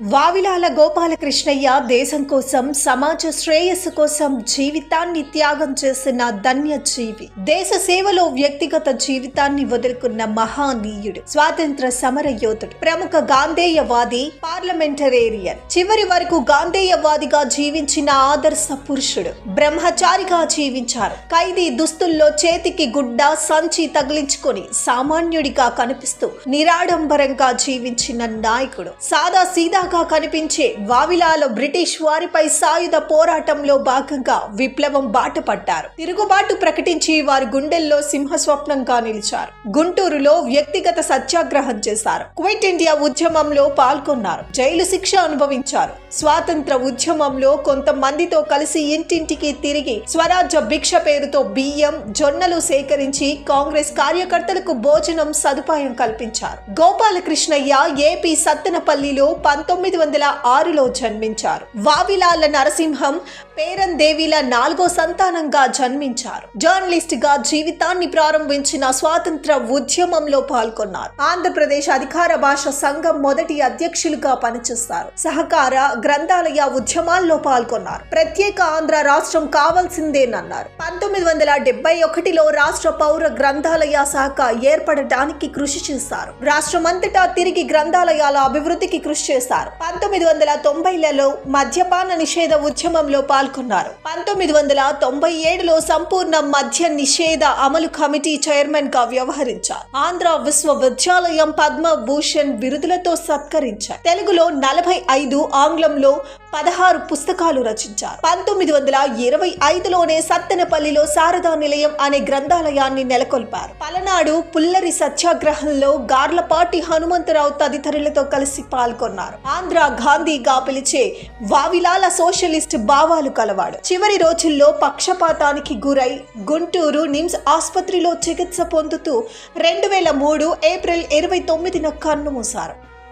వావిలాల గోపాలకృష్ణయ్య దేశం కోసం సమాజ శ్రేయస్సు కోసం జీవితాన్ని త్యాగం చేసిన ధన్య జీవి దేశ సేవలో వ్యక్తిగత జీవితాన్ని వదులుకున్న మహానీయుడు స్వాతంత్ర సమర యోధుడు ప్రముఖ గాంధేయవాది పార్లమెంటరేరియన్. చివరి వరకు గాంధేయవాదిగా జీవించిన ఆదర్శ పురుషుడు బ్రహ్మచారిగా జీవించారు. ఖైదీ దుస్తుల్లో చేతికి గుడ్డ సంచి తగిలించుకొని సామాన్యుడిగా కనిపిస్తూ నిరాడంబరంగా జీవించిన నాయకుడు సాదా సీదా సీదాగా కనిపించే వావిలాలో బ్రిటిష్ వారిపై సాయుధ పోరాటంలో భాగంగా విప్లవం బాట పట్టారు తిరుగుబాటు ప్రకటించి వారి గుండెల్లో సింహస్వప్నంగా నిలిచారు. గుంటూరులో వ్యక్తిగత సత్యాగ్రహం చేశారు. క్విట్ ఇండియా ఉద్యమంలో పాల్గొన్నారు. జైలు శిక్ష అనుభవించారు. స్వాతంత్ర ఉద్యమంలో కొంతమందితో కలిసి ఇంటింటికి తిరిగి స్వరాజ్య భిక్ష పేరుతో బియ్యం జొన్నలు సేకరించి కాంగ్రెస్ కార్యకర్తలకు భోజనం సదుపాయం కల్పించారు. గోపాలకృష్ణయ్య ఏపీ సత్తెనపల్లిలో పంతొమ్మిది వందల ఆరులో జన్మించారు. వావిలాల నరసింహం పేరందేవిల నాలుగో సంతానంగా జన్మించారు. జర్నలిస్ట్గా జీవితాన్ని ప్రారంభించిన స్వాతంత్ర ఉద్యమంలో పాల్గొన్నారు. ఆంధ్రప్రదేశ్ అధికార భాష సంఘం మొదటి అధ్యక్షులుగా పనిచేస్తారు. సహకార గ్రంథాలయ ఉద్యమాల్లో పాల్గొన్నారు. ప్రత్యేక ఆంధ్ర రాష్ట్రం కావాల్సిందేనన్నారు. పంతొమ్మిది వందల డెబ్బై ఒకటిలో రాష్ట్ర పౌర గ్రంథాలయ శాఖ ఏర్పడటానికి కృషి చేశారు. రాష్ట్రమంతటా తిరిగి గ్రంథాలయాల అభివృద్ధికి కృషి చేశారు. పంతొమ్మిది వందల తొంభైలలో మద్యపాన నిషేధ ఉద్యమంలో పాల్గొన్నారు. పంతొమ్మిది వందల తొంభై ఏడులో సంపూర్ణ మద్య నిషేధ అమలు కమిటీ చైర్మన్గా వ్యవహరించారు. ఆంధ్ర విశ్వవిద్యాలయం పద్మభూషణ్ బిరుదులతో సత్కరించారు. తెలుగులో నలభై ఐదు ఆంగ్లంలో పదహారు పుస్తకాలు రచించారు. పంతొమ్మిది వందల ఇరవై ఐదులోనే సత్తెనపల్లిలో శారదా నిలయం అనే గ్రంథాలయాన్ని నెలకొల్పారు. పలనాడు పుల్లరి సత్యాగ్రహంలో గార్లపాటి హనుమంతరావు తదితరులతో కలిసి పాల్గొన్నారు. ఆంధ్ర గాంధీగా పిలిచే వావిలాల సోషలిస్ట్ భావాలు కలవాడు. చివరి రోజుల్లో పక్షపాతానికి గురై గుంటూరు నిమ్స్ ఆసుపత్రిలో చికిత్స పొందుతూ రెండు వేల మూడు ఏప్రిల్ ఇరవై తొమ్మిదిన కన్నుమూశారు.